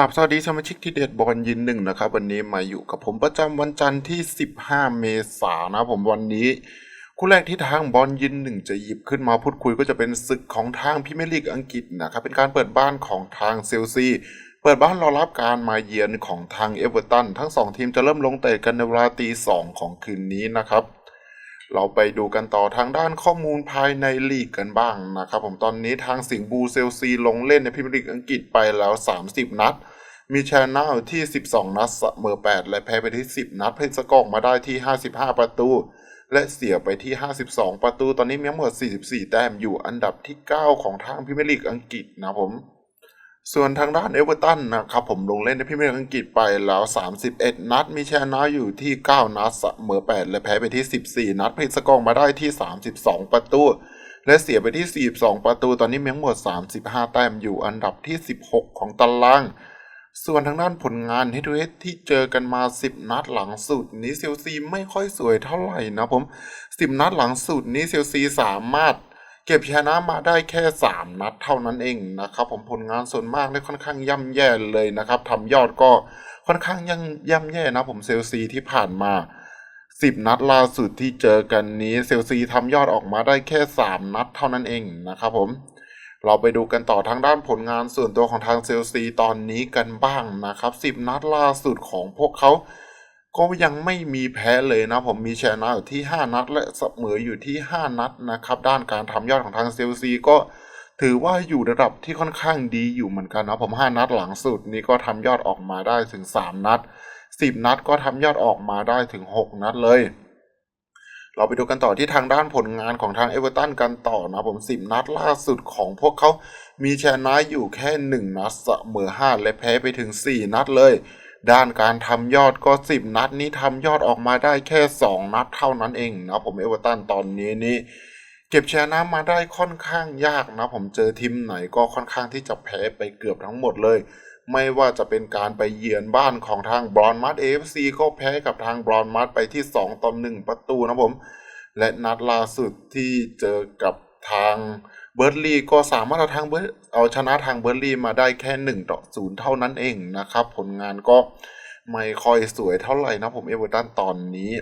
รับสวัสดีสมาชิกที่เด็ดบอลยินหนึ่งนะครับ วันนี้มาอยู่กับผมประจำวันจันทร์ที่ 15 เมษายนนะผมวันนี้คู่แรกที่ทางบอลยินหนึ่งจะหยิบขึ้นมาพูดคุยก็จะเป็นศึกของทางพรีเมียร์ลีกอังกฤษนะครับเป็นการเปิดบ้านของทางเซลซีเปิดบ้านรอรับการมาเยือนของทางเอเวอร์ตันทั้งสองทีมจะเริ่มลงเตะกันในเวลาตีสองของคืนนี้นะครับ เราไปดูกันต่อทางด้านข้อมูลภายในลีกกันบ้างนะครับ ผมตอนนี้ทางสิงห์บูเซลซีลงเล่นในพรีเมียร์ลีกอังกฤษไปแล้ว 30 นัด มีชนะอยู่ที่ 12 นัดเสมอ 8 และแพ้ไปที่ 10 นัดเพชรสกอร์มาได้ที่ 55 ประตู และเสียไปที่ 52 ประตู ตอนนี้มีทั้งหมด 44 แต้มอยู่อันดับที่ 9 ของทางพรีเมียร์ลีกอังกฤษนะผม ส่วนทางด้านเอเวอร์ตันนะครับผมลงเล่นในพรีเมียร์ลีกอังกฤษไปแล้ว 31 นัด มีชนะอยู่ที่ 9 นัดเสมอ 8 และแพ้ไปที่ 14 นัดเพชรสกอร์มาได้ที่ 32 ประตูและเสียไปที่ 42 ประตู ตอนนี้มีทั้งหมด 35 แต้มอยู่อันดับที่ 16 ของตาราง ส่วนทางด้านผลงานเฮดเฮดที่เจอกันมา 10 นัดหลังสุดนี้เซลซีไม่ค่อยสวยเท่าไหร่นะผม 10 นัดหลังสุดนี้เซลซีสามารถเก็บชนะมาได้แค่ 3 นัดเท่านั้นเองนะครับผมผลงานส่วนมากได้ค่อนข้างย่ำแย่เลยนะครับทำยอดก็ค่อนข้างยังย่ำแย่นะผมเซลซีที่ผ่านมา 10 นัดล่าสุดที่เจอกันนี้เซลซีทำยอดออกมาได้แค่ 3 นัดเท่านั้นเองนะครับผม เราไปดูกันต่อทางด้านผลงานส่วนตัวของทางเซลซีตอนนี้กันบ้างนะครับ 10 นัดล่าสุดของพวกเขาก็ยังไม่มีแพ้เลยนะผมมีชนะอยู่ที่ 5 นัด และเสมออยู่ที่ 5 นัดนะครับ ด้านการทำยอดของทางเซลซีก็ถือว่าอยู่ระดับที่ค่อนข้างดีอยู่เหมือนกันนะผม 5 นัดหลังสุดนี้ก็ทำยอดออกมาได้ถึง 3 นัด 10 นัดก็ทำยอดออกมาได้ถึง 6 นัดเลย เราไปดูกันต่อที่ทางด้านผลงานของทางเอเวอร์ตันกันต่อนะผม10นัดล่าสุดของพวกเขา มีชนะอยู่แค่ 1 นัดเสมอ5และแพ้ไปถึง 4 นัดเลย ด้านการทำยอดก็ 10 นัดนี้ทำยอดออกมาได้แค่ 2 นัดเท่านั้นเองนะผมเอเวอร์ตันตอนนี้นี่เก็บชนะมาได้ค่อนข้างยากนะผมเจอทีมไหนก็ค่อนข้างที่จะแพ้ไปเกือบทั้งหมดเลย ไม่ว่าจะเป็นการไปเยือนบ้านของทางบรอนมัดเอฟซีก็แพ้กับทางบรอนมัดไปที่ 2ต่อ1ประตูนะผม และนัดล่าสุดที่เจอกับทางเบิร์ดลีก็สามารถเอาทางเบิร์ดเอาชนะทางเบิร์ดลีมาได้แค่1ต่อ0เท่านั้นเองนะครับ ผลงานก็ไม่ค่อยสวยเท่าไหร่นะผมเอเวอร์ตันตอนนี้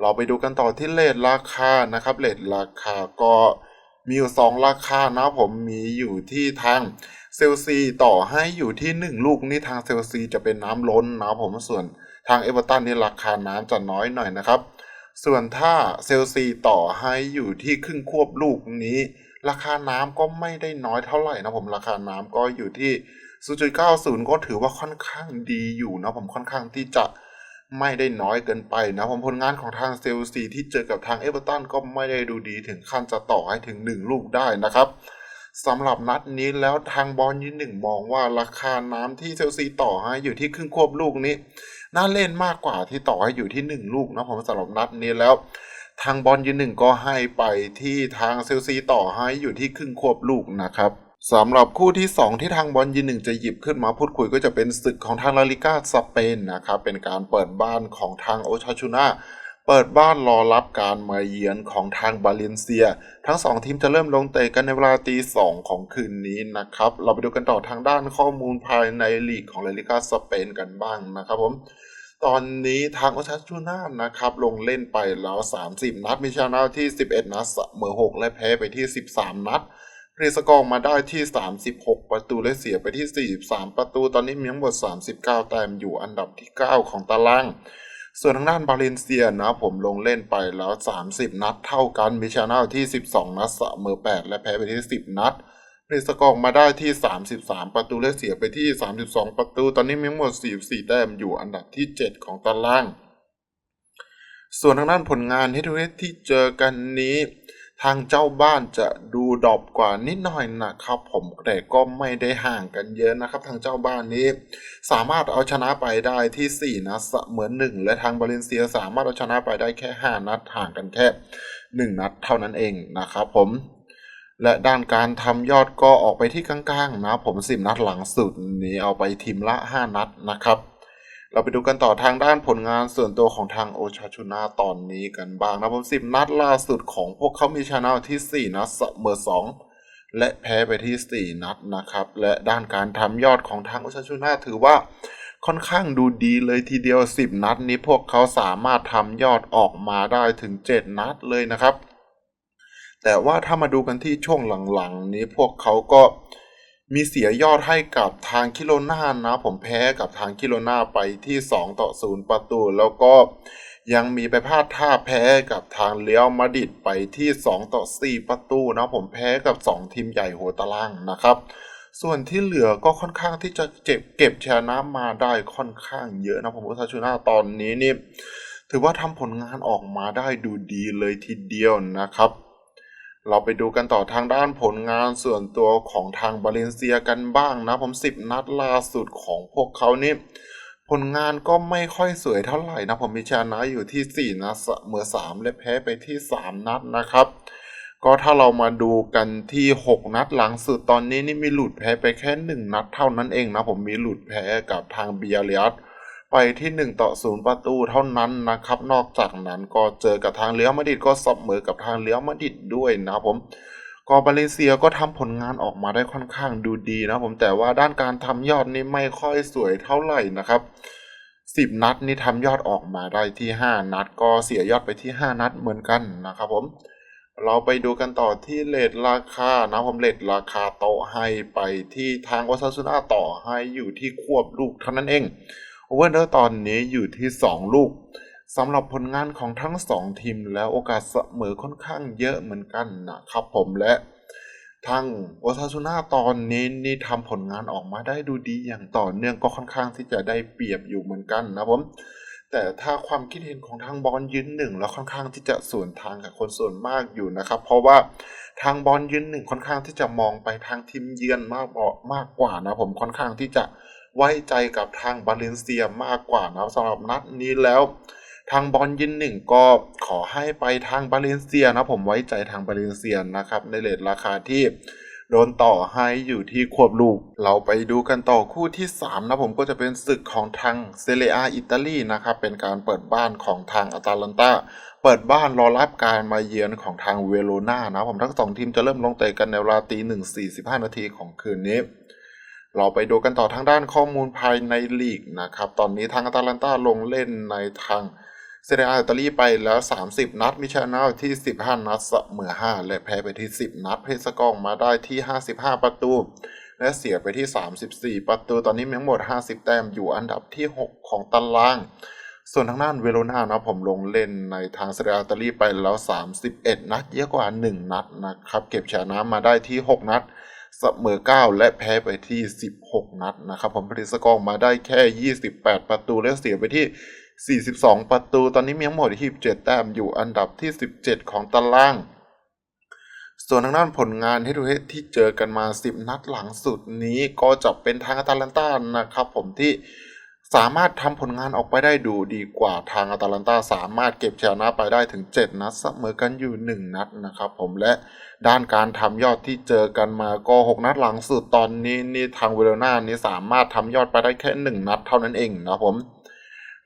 เราไปดูกันต่อที่เลทราคานะครับเลทราคาก็ มีอยู่ 2 ราคานะผมมีอยู่ที่ทางเซลซีต่อให้อยู่ที่ 1 ลูกนี่ทางเซลซีจะเป็นน้ำล้นนะผมส่วนทางเอเวอร์ตันนี่ราคาน้ำจะน้อยหน่อยนะครับ ส่วนถ้าเซลซีต่อให้อยู่ที่ครึ่งควบลูกนี้ ราคาน้ำก็ไม่ได้น้อยเท่าไหร่นะผมราคาน้ำก็อยู่ที่0.90 ก็ถือว่าค่อนข้างดีอยู่นะผมค่อนข้างที่จะ ไม่ได้น้อยเกินไปนะผมผลงานของทางเซลซีที่เจอกับทางเอเวอร์ตันก็ไม่ได้ดูดีถึงขั้นจะต่อให้ถึง 1 ลูกได้นะครับสำหรับนัดนี้แล้วทางบอลยืนหนึ่งมองว่าราคาน้ำที่เชลซีต่อให้อยู่ที่ครึ่งควบลูกนี้ น่าเล่นมากกว่าที่ต่อให้อยู่ที่ 1 ลูกนะผมสำหรับนัดนี้แล้ว ทางบอลยืนหนึ่งก็ให้ไปที่ทางเซลซีต่อให้อยู่ที่ครึ่งควบลูกนะครับ สำหรับคู่ที่ 2 ที่ทางบอลยืนหนึ่งจะหยิบขึ้นมาพูดคุยก็จะเป็นศึกของทางลาลิก้าสเปนนะครับเป็นการเปิดบ้านของทางโอชาชูนาเปิดบ้านรอรับการมาเยือนของทางบาเลนเซีย ทั้ง 2 ทีมจะเริ่มลงเตะกันในเวลาตีสองของคืนนี้นะครับ เราไปดูกันต่อทางด้านข้อมูลภายในลีกของลาลิก้าสเปนกันบ้างนะครับผมตอนนี้ทางโอชาชูนานะครับ ลงเล่นไปแล้ว 30 นัดมีชนะที่ 11 นัดเสมอ6และแพ้ไปที่ 13 นัด เรสกอร์มาได้ที่ 36 ประตูและเสียไปที่ 43 ประตู ตอนนี้มีทั้งหมด 39 แต้มอยู่อันดับที่ 9 ของตาราง ส่วนทางด้านบาเลนเซียนะผมลงเล่นไปแล้ว 30 นัดเท่ากันมีชนะที่ 12 นัดเสมอ 8 และแพ้ไปที่ 10 นัดเรสกอร์มาได้ที่ 33 ประตูและเสียไปที่ 32 ประตู ตอนนี้มีทั้งหมด 44 แต้มอยู่อันดับที่ 7 ของตาราง ส่วนทางด้านผลงานเฮดเฮดที่เจอกันนี้ ทางเจ้าบ้านจะดูดรอปกว่านิดหน่อยนะครับผมแต่ก็ไม่ได้ห่างกันเยอะนะครับ ทางเจ้าบ้านนี้ สามารถเอาชนะไปได้ที่ 4 นัดเสมือน 1 และทางบาเลนเซียสามารถเอาชนะไปได้แค่ 5 นัดห่างกันแค่1นัดเท่านั้นเองนะครับผมและด้านการทำยอดก็ออกไปที่กลางๆนะผม 10 นัดหลังสุดนี้เอาไปทีมละ 5 นัดนะครับ เราไปดูกันต่อทางด้านผลงานส่วนตัวของทางโอชาชูนาตอนนี้กันบ้างนะผมสิบนัดล่าสุดของพวกเขามีชนะที่ 4 นัดเสมอ2 และแพ้ไปที่ 4 นัดนะครับ และด้านการทำยอดของทางโอซาชูน่าถือว่าค่อนข้างดูดีเลยทีเดียว 10 นัดนี้พวกเขาสามารถทำยอดออกมาได้ถึง 7 นัดเลยนะครับ แต่ว่าถ้ามาดูกันที่ช่วงหลังๆ นี้พวกเขาก็ มีเสียยอดให้กับทางคิโลนานะ ผมแพ้กับทางคิโลนาไปที่2ต่อ0ประตู แล้วก็ยังมีไปพลาดท่าแพ้กับทางเลี้ยวมาดิดไปที่2ต่อ4ประตูนะผมแพ้กับ 2 ทีมใหญ่หัวตารางนะครับส่วนที่เหลือก็ค่อนข้างที่จะเก็บเก็บชนะมาได้ค่อนข้างเยอะนะผมว่าซาชูน่าตอนนี้นี่ถือว่าทำผลงานออกมาได้ดูดีเลยทีเดียวนะครับ เราไปดูกันต่อทางด้านผลงานส่วนตัวของทางบาเลนเซียกันบ้างนะผม 10 นัดล่าสุดของพวกเขานี่ผลงานก็ไม่ค่อยสวยเท่าไหร่นะผมมีชนะอยู่ที่ 4 นัดเสมอ3 และแพ้ไปที่ 3 นัดนะครับ ก็ถ้าเรามาดูกันที่ 6 นัดหลังสุดตอนนี้นี่มีหลุดแพ้ไปแค่ 1 นัดเท่านั้นเองนะผมมีหลุดแพ้กับทางเบียเรียส ไปที่ 1 ต่อ 0 ประตูเท่านั้นนะครับ นอกจากนั้นก็เจอกับทางเลี้ยวมาดิดก็เสมอกับทางเลี้ยวมาดิดด้วยนะผมก็บาเลเซียก็ทำผลงานออกมาได้ค่อนข้างดูดีนะผมแต่ว่าด้านการทำยอดนี่ไม่ค่อยสวยเท่าไหร่นะครับ 10 นัดนี่ทำยอดออกมาได้ที่ 5 นัด ก็เสียยอดไปที่ 5 นัดเหมือนกันนะครับผมเราไปดูกันต่อที่เลทราคานะผมเลทราคาโตให้ไปที่ทางวาซาซุน่าต่อให้อยู่ที่ควบลูกเท่านั้นเอง โอเวอร์เดอร์ตอนนี้อยู่ที่ 2 ลูกสำหรับผลงานของทั้ง 2 ทีมแล้วโอกาสเสมอค่อนข้างเยอะเหมือนกันนะครับผมและทางโอซาซุน่าตอนนี้นี่ทำผลงานออกมาได้ดูดีอย่างต่อเนื่องก็ค่อนข้างที่จะได้เปรียบอยู่เหมือนกันนะผมแต่ถ้าความคิดเห็นของทางบอลยืนหนึ่งแล้วค่อนข้างที่จะส่วนทางกับคนส่วนมากอยู่นะครับ เพราะว่าทางบอลยืนหนึ่งค่อนข้างที่จะมองไปทางทีมเยือนมากมากกว่านะผมค่อนข้างที่จะ ไว้ใจกับทางบาเลนเซียมากกว่านะสำหรับนัดนี้แล้ว ทางบอลยืนหนึ่งก็ขอให้ไปทางบาเลนเซียนะผมไว้ใจทางบาเลนเซียนะครับ ในเลทราคาที่โดนต่อให้อยู่ที่ควบลูก เราไปดูกันต่อคู่ที่ 3 นะผมก็จะเป็นศึกของทางเซเรียอิตาลีนะครับ เป็นการเปิดบ้านของทางอาตาลันตาเปิดบ้านรอรับการมาเยือนของทางเวโรนานะผมทั้งสองทีมจะเริ่มลงเตะกันในเวลาตีหนึ่งสี่สิบห้านาทีของคืนนี้ เราไปดูกันต่อทางด้านข้อมูลภายในลีกนะครับ ตอนนี้ทางอาตาลันตาลงเล่นในทางเซเรียอิตาลีไปแล้ว 30 นัด มิชานาที่ 15 นัดเสมอ5 และแพ้ไปที่ 10 นัด เพสกองมาได้ที่ 55 ประตู และเสียไปที่ 34 ประตู ตอนนี้มีทั้งหมด 50 แต้มอยู่อันดับที่ 6 ของตาราง ส่วนทางด้านเวโรนานะผมลงเล่นในทางเซเรียอิตาลีไปแล้ว 31 นัด เยอะกว่า 1 นัดนะครับ เก็บชนะมาได้ที่ 6 นัด เสมอ 9 และแพ้ไปที่ 16 นัดนะครับผมผลิตสกองมาได้แค่ 28 ประตูและเสียไปที่ 42 ประตู ตอนนี้มีทั้งหมดที่17แต้มอยู่อันดับที่ 17 ของตาราง ส่วนทางด้านผลงานที่ดูที่เจอกันมา 10 นัดหลังสุดนี้ก็จะเป็นทางอาตาลันตานะครับผมที่ สามารถทำผลงานออกไปได้ดูดีกว่าทางอาตาลันตาสามารถเก็บชนะไปได้ถึง 7 นัดเสมอกันอยู่ 1 นัดนะครับผมและด้านการทำยอดที่เจอกันมาก็ 6 นัดหลังสุดตอนนี้นี่ทางเวโรนานี่สามารถทำยอดไปได้แค่ 1 นัดเท่านั้นเองนะผม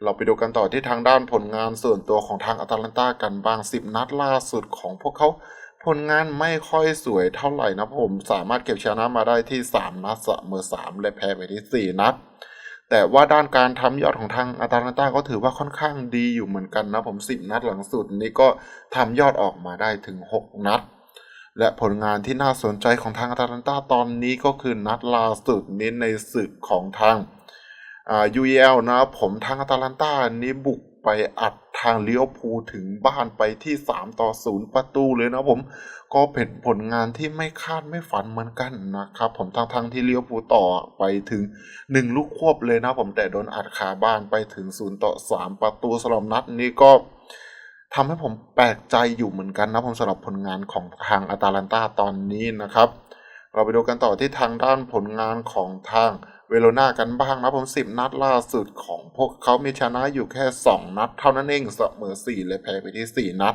เราไปดูกันต่อที่ทางด้านผลงานส่วนตัวของทางอาตาลันตากันบ้าง 10 นัดล่าสุดของพวกเขาผลงานไม่ค่อยสวยเท่าไหร่นะผมสามารถเก็บชนะมาได้ที่ 3 นัดเสมอ3และแพ้ไปที่ 4 นัด แต่ว่าด้านการทำยอดของทางอาตาลันตาก็ถือว่าค่อนข้างดีอยู่เหมือนกันนะผม 10 นัดหลังสุดนี้ก็ทำยอดออกมาได้ถึง 6 นัด และผลงานที่น่าสนใจของทางอาตาลันตาตอนนี้ก็คือนัดล่าสุดนี้ในศึกของทางอ่า UEL นะผมทางอาตาลันตานี้บุก ไปอัดทางเลี้ยวภูถึงบ้านไปที่ 3 ต่อ 0 ประตูเลยนะผม ก็เป็นผลงานที่ไม่คาดไม่ฝันเหมือนกันนะครับผมทางทางที่เลี้ยวภูต่อไปถึง 1 ลูกควบเลยนะผมแต่โดนอัดขาบ้านไปถึง 0 ต่อ 3 ประตูสำหรับนัดนี้ก็ทำให้ผมแปลกใจอยู่เหมือนกันนะผมสำหรับผลงานของทางอาตาลันตาตอนนี้นะครับ เราไปดูกันต่อที่ทางด้านผลงานของทาง เวโรนากันบ้างนะผม10นัดล่าสุดของพวกเขามีชนะอยู่แค่ 2 นัด เท่านั้นเองเสมอ4และแพ้ไปที่ 4 นัด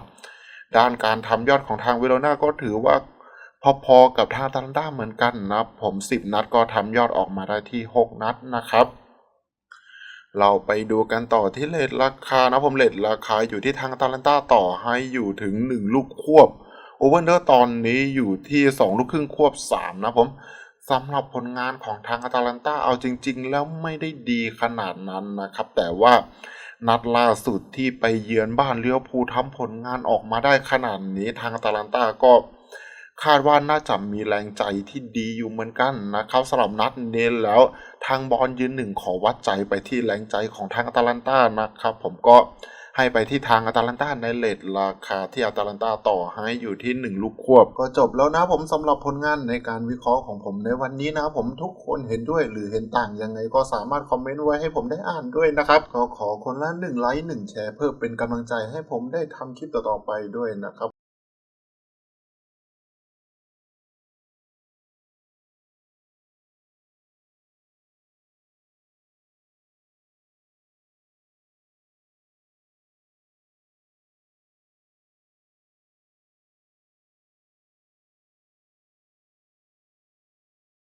ด้านการทำยอดของทางเวโรนาก็ถือว่าพอๆกับทางตาลันต้าเหมือนกันนะผม 10 นัดก็ทำยอดออกมาได้ที่ 6 นัดนะครับเราไปดูกันต่อที่เลทราคานะผมเลทราคาอยู่ที่ทางตาลันต้าต่อให้อยู่ถึง 1 ลูกควบโอเวอร์เนอร์ตอนนี้อยู่ที่ 2 ลูกครึ่งควบ 3 นะผม สำหรับผลงานของทางอาตาลันตาเอาจริง ๆ แล้วไม่ได้ดีขนาดนั้นนะครับ แต่ว่านัดล่าสุดที่ไปเยือนบ้านเลี้ยวภูทำผลงานออกมาได้ขนาดนี้ทางอาตาลันตาก็คาดว่าน่าจะมีแรงใจที่ดีอยู่เหมือนกันนะครับสำหรับนัดเน้นแล้วทางบอลยืนหนึ่งขอวัดใจไปที่แรงใจของทางอาตาลันตานะครับ ผมก็ ให้ไปที่ทางอาตาลันตาในเลทราคาที่อาตาลันตาต่อให้อยู่ที่ 1 ลูกควบ ก็จบแล้วนะผมสำหรับผลงานในการวิเคราะห์ของผมในวันนี้นะผมทุกคนเห็นด้วยหรือเห็นต่างยังไงก็สามารถคอมเมนต์ไว้ให้ผมได้อ่านด้วยนะครับก็ขอคนละหนึ่งไลค์หนึ่งแชร์เพื่อเป็นกำลังใจให้ผมได้ทำคลิปต่อๆไปด้วยนะครับ